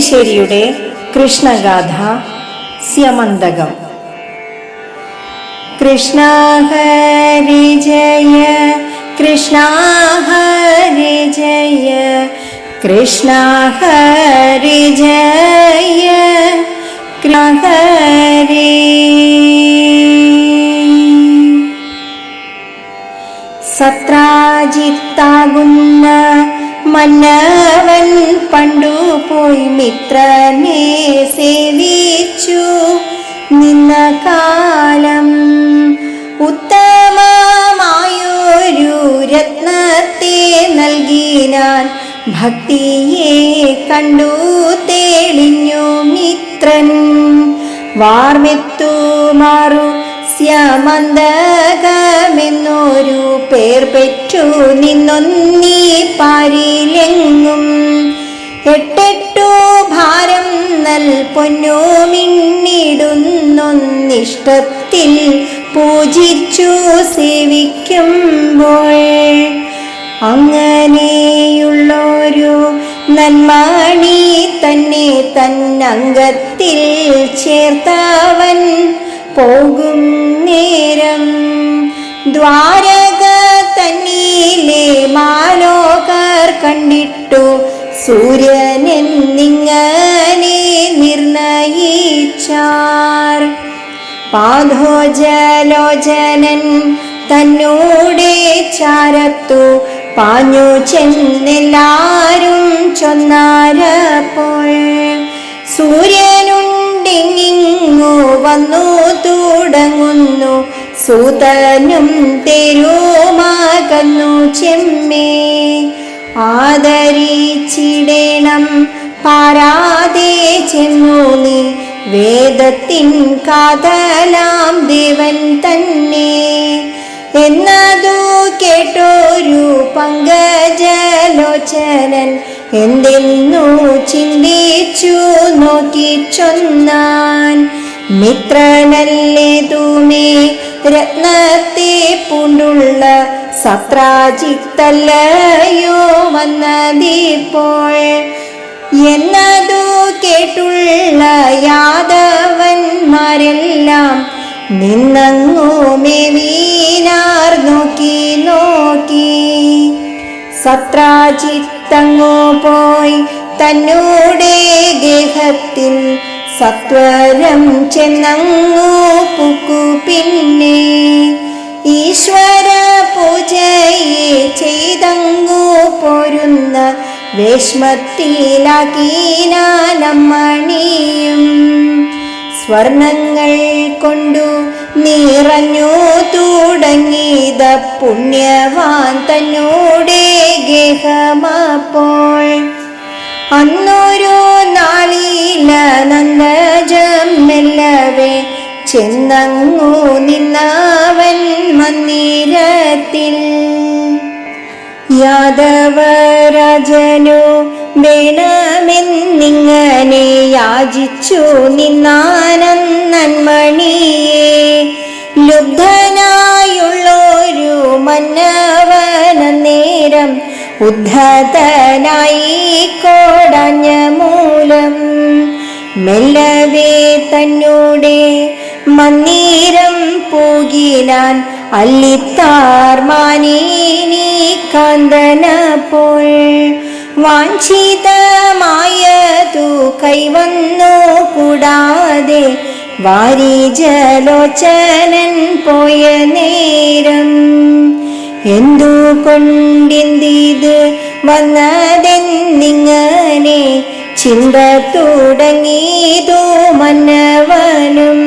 ചെറുശ്ശേരിയുടെ കൃഷ്ണഗാഥ സ്യമന്തകം. കൃഷ്ണ ഹരി ജയ കൃഷ്ണ ഹരി ജയ കൃഷ്ണ ഹരി ജയ ഹരി. സത്രാജിത്താകുന്ന മന്നവൻ പണ്ടു പോയി മിത്രനെ സേവിച്ചു. നിന്ന കാലം ഉത്തമമായൊരു രത്നത്തെ നൽകിനാൻ ഭക്തിയെ കണ്ടു തെളിഞ്ഞു മിത്രൻ. വാർമെത്തുമാറു സ്യമന്തകമെന്നൊരു പേർ പെറ്റു നിന്നൊന്നീ പാരിലെങ്ങും. എട്ടെട്ടു ഭാരം നൽ പൊന്നോ മിന്നിടുന്നൊന്നിഷ്ടത്തിൽ പൂജിച്ചു സേവിക്കുമ്പോൾ. അങ്ങനെയുള്ളൊരു നന്മാണി തന്നെ തന്നംഗത്തിൽ ചേർത്തവൻ പോകും നേരം ദ്വാരക തന്നീലെ മാലോകർ കണ്ടിട്ടു. സൂര്യനെന്നിങ്ങനെ നിർണയിച്ചാർ. പാദോജലോചനൻ തന്നോടെ ചാരത്തു. പാഞ്ഞു ചെന്നെല്ലാരും ചൊന്നാരപ്പോൾ. സൂര്യനുണ്ടെങ്ങിങ്ങു വന്നു തുടങ്ങുന്നു. സൂതനും തെരുമാകന്നു ചെമ്മേ. ആദരിച്ചിടേണം പാരാതെ ചെന്നു നീ. വേദത്തിൻ കാതലാം ദേവൻ തന്നെ. എന്നതു കേട്ടോരു പങ്കജലോചനൻ എന്തെന്നു ചിന്തിച്ചു നോക്കി ചൊന്നാൻ. മിത്രനല്ലേ തൂമേ രത്നത്തെ പൂണ്ടുള്ള സത്രാജിത്തല്ലയോ വന്നതിപ്പോൾ. എന്നതു കേട്ടുള്ള യാദവന്മാരെല്ലാം നിന്നങ്ങു നോക്കി സത്രാജിത്തങ്ങു പോയി തന്നൂടെ ഗേഹത്തിൽ സത്വരം ചെന്നങ്ങു പുക്കു പിന്നെ. ഈശ്വര പൂജയെ ചെയ്തങ്ങു പോരുന്ന വേഷ്മത്തിലാക്കീനാനമ്മണിയും സ്വർണങ്ങൾ കൊണ്ടു നിറഞ്ഞു തുടങ്ങിയത് പുണ്യവാൻ തന്നോടെ ഗേഹമപ്പോൾ. അന്നൊരു നാളില നന്ദജം മെല്ലവേ ചെന്നങ്ങു നിന്നവൻ മന്ദിരത്തിൽ. യാദവ രാജനു വേണമെന്നിങ്ങനെ യാചിച്ചു നിന്നാനന്മണിയെ ലുബ്ധനായുള്ളൊരു മന്നവന നേരം ഉദ്ധതനായി കോടഞ്ഞ മൂലം. മെല്ലവേ തന്നോടെ മന്ദിരം പോകിനാൻ അല്ലിത്താർ കാന്തന കാന്തനപ്പോൾ. വാഞ്ചിതമായതു കൈവന്നു കൂടാതെ വാരി ജലോചനൻ പോയ നേരം എന്തു കൊണ്ടിന്തിത് വന്നതെന്നിങ്ങനെ ചിന്ത തുടങ്ങിയതു മന്നവനും.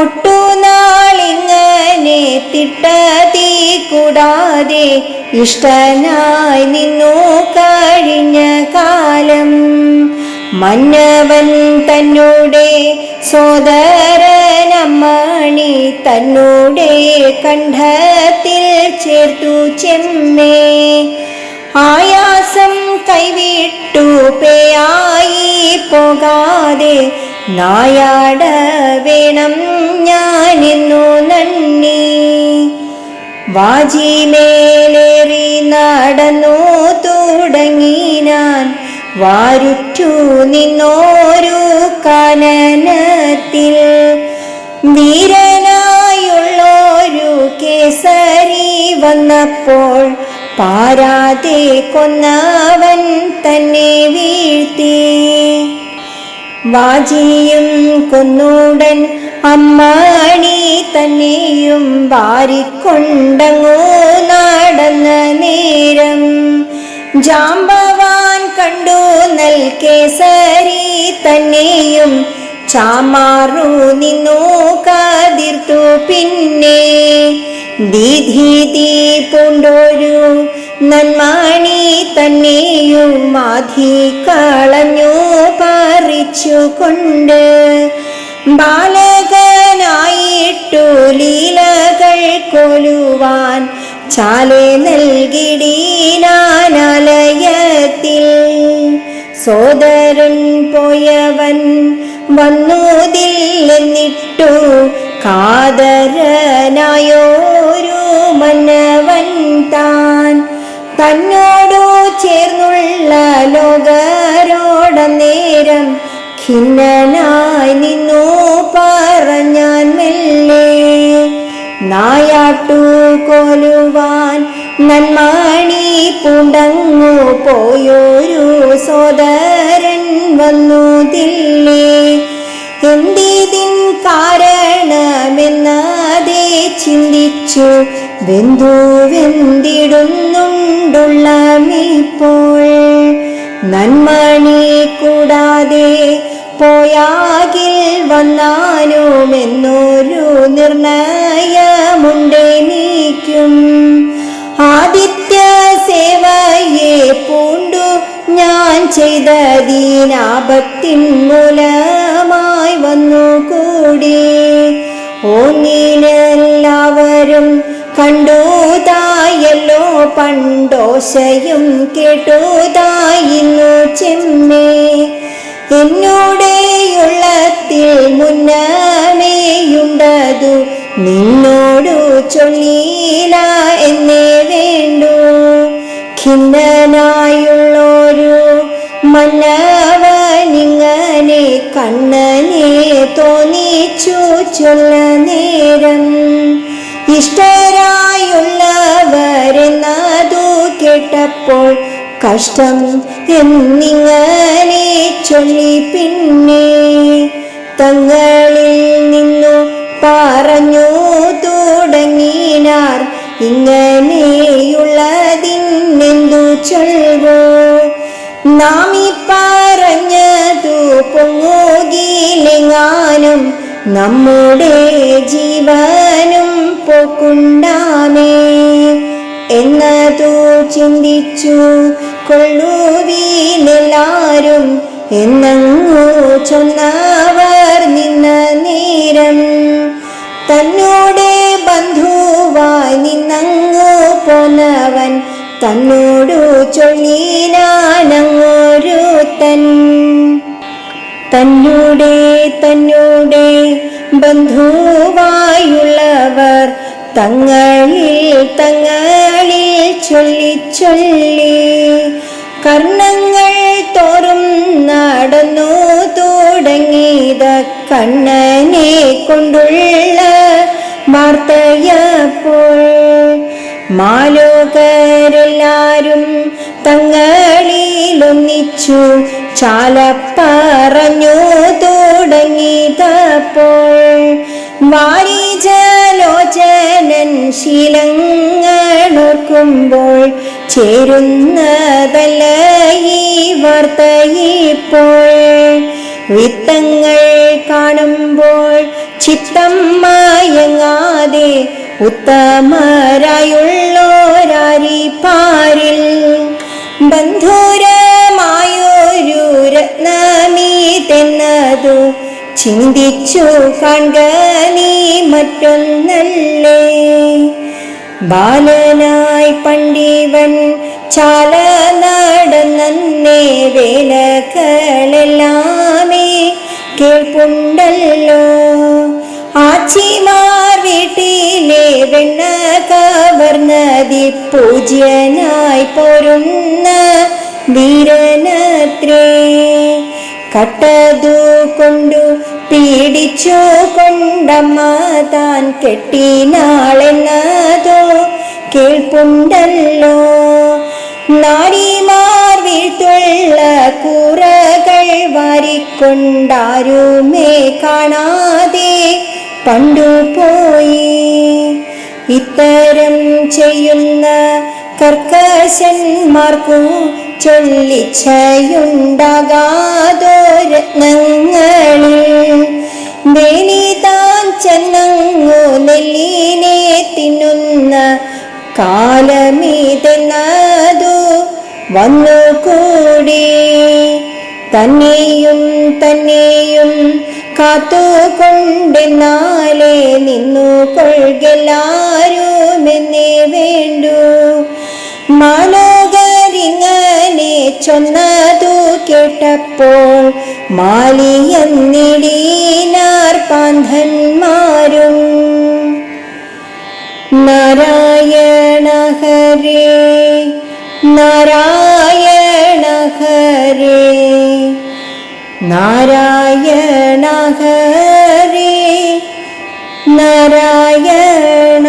ഒട്ടുനാളിങ്ങനെ തിട്ടതീ കൂടാതെ ഇഷ്ടനായി നിന്നു കഴിഞ്ഞ കാലം മന്നവൻ തന്നോടെ സോദരനമ്മണി തന്നോടെ കണ്ഠത്തിൽ ചേർത്തു ചെമ്മേ. ആയാസം കൈവിട്ടു പേയായി പോകാതെ നായാട വേണം ഞാനിന്നു നന്ദി. വാജിമേലേറി നടന്നു തുടങ്ങി ഞാൻ വാരുറ്റു നിന്നോരു കനനത്തിൽ. വീരനായുള്ളൊരു കേസരി വന്നപ്പോൾ പാരാതെ കൊന്നവൻ തന്നെ വീഴ്ത്തി. വാജിയും കൊന്നൂടൻ അമ്മാണി തന്നെയും വാരിക്കൊണ്ടങ്ങോ നടന്ന നേരം. ജാമ്പവാൻ കണ്ടു നൽകേസരി തന്നെയും ചാമാറു നിന്നു കാതിർത്തു പിന്നെ. ദീധീതി പൂണ്ടൊരു നന്മാണി തന്നെയും മാധി കളഞ്ഞു പറിച്ചുകൊണ്ട് ബാലകനായിട്ടു ലീലകൾ കൊലുവാൻ ചാലെ നൽകിടീനാലയത്തിൽ സോദരൻ പോയവൻ വന്നുതില്ലെന്നിട്ടു കാതരനായോരു മനവൻ താൻ. തന്നോടു ചേർന്നുള്ള ലോകരോട നേരം ഖിന്നനായി നിന്നു പറഞ്ഞാൻ മെല്ലെ. നായാട്ടു കൊലുവാൻ നന്മാണി പൂണ്ടങ്ങു പോയൊരു സോദരൻ വന്നു തില്ലേ എന്തിതിൻ കാരണമെന്നതേ ചിന്തിച്ചു. ബന്ധു വെന്തിടുന്നുണ്ടുള്ള മീപ്പോൾ നന്മണി കൂടാതെ പോയാകിൽ വന്നാനുമെന്നൊരു നിർണയമുണ്ടേ നീക്കും ആദിത്യ സേവയെ പൂണ്ടു ഞാൻ ചെയ്ത ദീനാപത്തിൻ മൂലമായി വന്നു കൂടി ഓന്നിനെല്ലാവരും കണ്ടുതായല്ലോ പണ്ടോശയും കേട്ടുതായിന്നു ചെമ്മേ. എന്നോടെയുള്ളത്തിൽ മുന്നമേയുണ്ടതു. നിന്നോടു ചൊല്ലീല എന്നേ വേണ്ടു. ഖിന്നനായുള്ളൊരു മന്നവനിങ്ങനെ കണ്ണനെ തോന്നിച്ചു ചൊല്ല നേരം. ഇഷ്ടരായുള്ളവരെന്നതു കേട്ടപ്പോൾ കഷ്ടം എന്നിങ്ങനെ ചൊല്ലി പിന്നെ തങ്ങളിൽ നിന്നു പറഞ്ഞു തുടങ്ങിനാർ. ഇങ്ങനെയുള്ളതിന്നെന്തു ചൊൽവോ നാം ഈ പറഞ്ഞതു പൊങ്ങുകിലെങ്ങാനും നമ്മുടെ ജീവനും പോക്കുണ്ടാമേ. എന്നതു ചിന്തിച്ചു കൊള്ളുവീനെല്ലാരും എന്നങ്ങു ചൊന്നവർ നിന്ന നേരം. തന്നോടെ ബന്ധുവായി നിന്നങ്ങു പോന്നവൻ തന്നോടു ചൊല്ലിനാനങ്ങോരുത്തൻ. തന്നോടെ തന്നോടെ ബന്ധുവായുള്ളവർ തങ്ങളിൽ തങ്ങളിൽ ചൊല്ലി ചൊല്ലി കർണങ്ങൾ തോറും നടന്നു തുടങ്ങിയത് കണ്ണനെ കൊണ്ടുള്ള വാർത്തയപ്പോൾ. മാലോകരെല്ലാരും തങ്ങളിലൊന്നിച്ചു ചാല പറഞ്ഞു തുടങ്ങിയതപ്പോൾ. വാരിജലോചനൻ ശീലങ്ങളോർക്കുമ്പോൾ ചേരുന്നതല്ല ഈ വാർത്ത ഇപ്പോൾ വിത്തങ്ങൾ കാണുമ്പോൾ ചിത്തം മയങ്ങാതെ ഉത്തമരായുള്ളോരാരിപ്പാരിൽ ബന്ധുരമായൊരു രത്നമീ തെന്നതു ചിന്തിച്ചു കാണുക നീ മറ്റൊന്നല്ലേ? ബാലനായി പണ്ടിവൻ ചാല നടന്നേ വേലകളെല്ലാമേ കേൾപ്പുണ്ടല്ലോ. ആച്ചിമാർ വീട്ടിലെ വെണ്ണ കവർന്നതി പൂജ്യനായി പോരുന്ന വീരനത്രേ. കണ്ടത്രേ കട്ടതു കൊണ്ടു പീഡിച്ചു കൊണ്ടമ്മ താൻ കെട്ടിനാളെന്നതോ കേൾപ്പുണ്ടല്ലോ. നാരിമാർ വീഴ്ത്തുള്ള കൂറകൾ വാരിക്കൊണ്ടാരുമേ കാണാതെ പണ്ടു പോയി. ഇത്തരം ചെയ്യുന്ന കർക്കശന്മാർക്കു ചൊല്ലിച്ചയുണ്ടാകാതോ രത്നങ്ങളിൽ ദേനി താൻ ചെന്നങ്ങു നെല്ലിനെ തിന്നുന്ന കാലമീതെന്നതു വന്നു കൂടി. തന്നെയും തന്നെയും കാത്തുകൊണ്ടെന്നാലേ നിന്നു കൊഴുകെല്ലാരുമെന്നേ വേണ്ടു. മാലോകരിങ്ങനെ ചൊന്നതു കേട്ടപ്പോൾ മാലിയെന്നിടീനാർ പാന്തന്മാരും നാരായണ ഹരേ നാരായണ ഹരേ നാരായണ ഹരേ നാരായണ